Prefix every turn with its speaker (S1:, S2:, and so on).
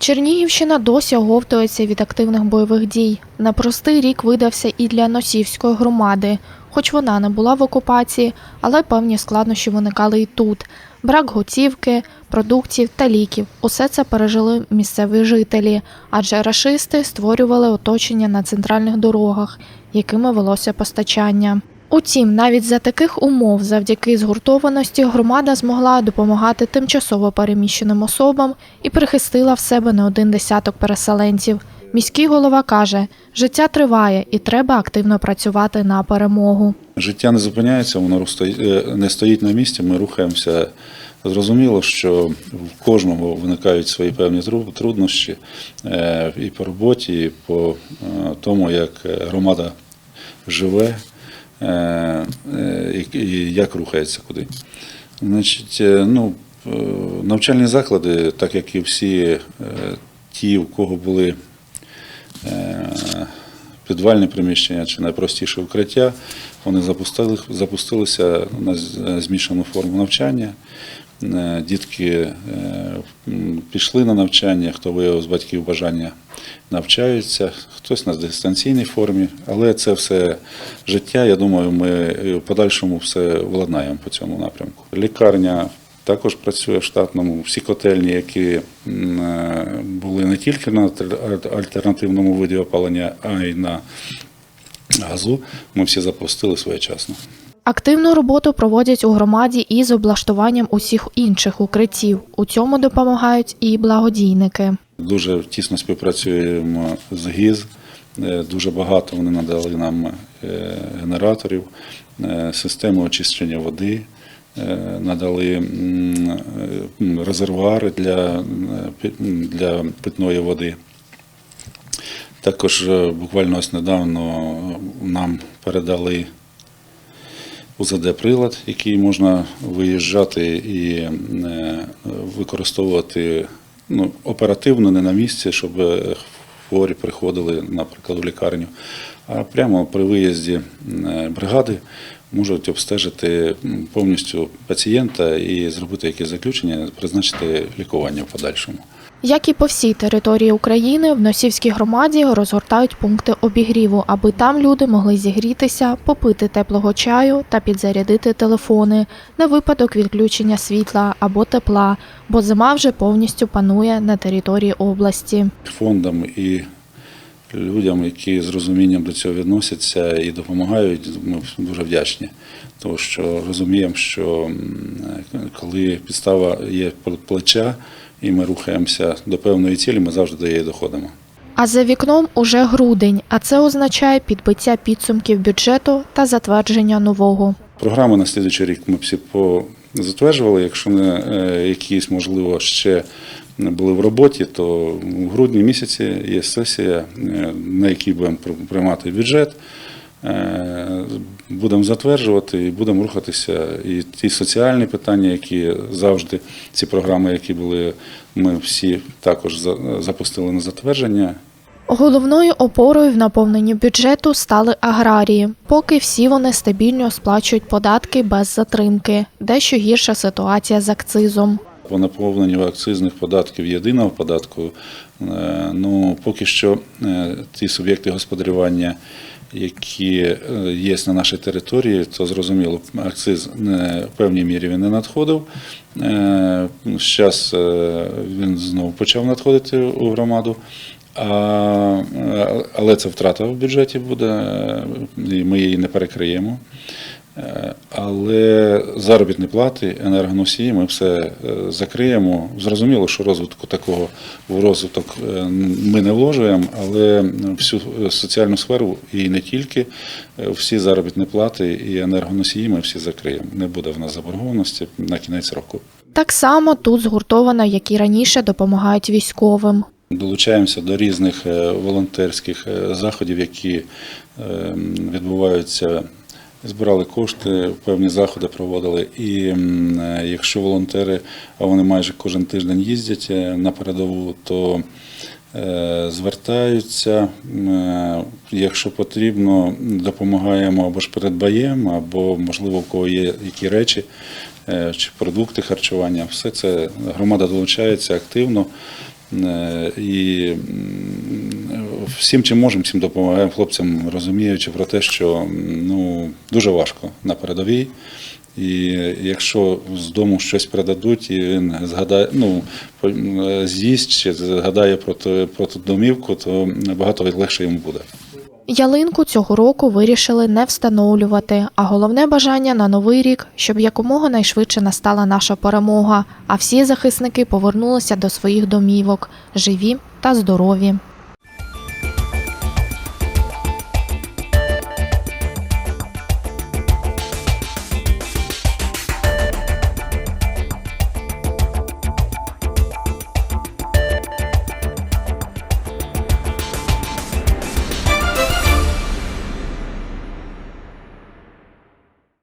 S1: Чернігівщина досі оговтується від активних бойових дій. Непростий рік видався і для Носівської громади. Хоч вона не була в окупації, але певні складнощі виникали і тут. Брак готівки, продуктів та ліків. Усе це пережили місцеві жителі, адже рашисти створювали оточення на центральних дорогах, якими велося постачання. Утім, навіть за таких умов, завдяки згуртованості, громада змогла допомагати тимчасово переміщеним особам і прихистила в себе не один десяток переселенців. Міський голова каже, життя триває і треба активно працювати на перемогу.
S2: Життя не зупиняється, воно е, не стоїть на місці, ми рухаємося. Зрозуміло, що в кожному виникають свої певні труднощі е, і по роботі, і по е, тому, як громада живе як рухається куди. Значить, е, ну, е, навчальні заклади, так як і всі е, ті, у кого були е, підвальні приміщення чи найпростіше укриття, вони запустили, запустилися на змішану форму навчання. Е, Дітки е, пішли на навчання, хто виявив з батьків бажання навчаються, хтось на дистанційній формі, але це все життя. Я думаю, ми в подальшому все владнаємо по цьому напрямку. Лікарня також працює в штатному. Всі котельні, які е, були не тільки на альтернативному виді опалення, а й на газу, ми всі запустили своєчасно.
S1: Активну роботу проводять у громаді і з облаштуванням усіх інших укриттів. У цьому допомагають і благодійники.
S2: Дуже тісно співпрацюємо з ГІЗ. Е, Дуже багато вони надали нам е, генераторів, е, систему очищення води, надали резервуари для, для питної води. Також буквально ось недавно нам передали УЗД-прилад, який можна виїжджати і е, використовувати ну, оперативно, не на місці, щоб е, хворі приходили, наприклад, у лікарню, а прямо при виїзді е, бригади можуть обстежити повністю пацієнта і зробити якесь заключення, призначити лікування в подальшому.
S1: Як і по всій території України, в Носівській громаді розгортають пункти обігріву, аби там люди могли зігрітися, попити теплого чаю та підзарядити телефони на випадок відключення світла або тепла, бо зима вже повністю панує на території області.
S2: фондам і людям, які з розумінням до цього відносяться і допомагають, ми дуже вдячні. Тому що розуміємо, що коли підстава є плеча, і ми рухаємося до певної цілі, ми завжди до її доходимо.
S1: А за вікном уже грудень, а це означає підбиття підсумків бюджету та затвердження нового.
S2: Програми на слідуючий рік ми всі затверджували. Якщо не е, якісь, можливо, ще були в роботі, то в грудні місяці є сесія, е, на якій будемо пр- приймати бюджет. Е, Будемо затверджувати і будемо рухатися. І ті соціальні питання, які завжди ці програми, які були, ми всі також запустили на затвердження.
S1: Головною опорою в наповненні бюджету стали аграрії, поки всі вони стабільно сплачують податки без затримки. Дещо гірша ситуація з акцизом.
S2: По наповненню акцизних податків єдиного податку, е, ну поки що е, ті суб'єкти господарювання, які е, є на нашій території, то зрозуміло, акциз не, в певній мірі він не надходив. Зараз він знову почав надходити у громаду. Е, але це втрата в бюджеті буде, е, і ми її не перекриємо. Е, Але заробітні плати, енергоносії ми все е, закриємо. Зрозуміло, що розвитку такого в розвиток е, ми не вложуємо, але всю соціальну сферу і не тільки е, всі заробітні плати і енергоносії ми всі закриємо. Не буде в нас заборгованості на кінець року.
S1: Так само тут згуртовано, як і раніше, допомагають військовим.
S2: Долучаємося до різних е, волонтерських е, заходів, які е, відбуваються. Збирали кошти, певні заходи проводили. І е, якщо волонтери, а вони майже кожен тиждень їздять е, на передову, то е, звертаються. Якщо потрібно, допомагаємо або ж передбаємо, або можливо в кого є які речі чи продукти харчування. Все це громада долучається активно. І всім, чим можемо, всім допомагаємо хлопцям, розуміючи про те, що ну, дуже важко на передовій. І якщо з дому щось передадуть, і він згадає, ну, з'їсть чи згадає про, ту- про ту домівку, то набагато легше йому буде.
S1: Ялинку цього року вирішили не встановлювати, а головне бажання на новий рік, щоб якомога найшвидше настала наша перемога, а всі захисники повернулися до своїх домівок, живі та здорові.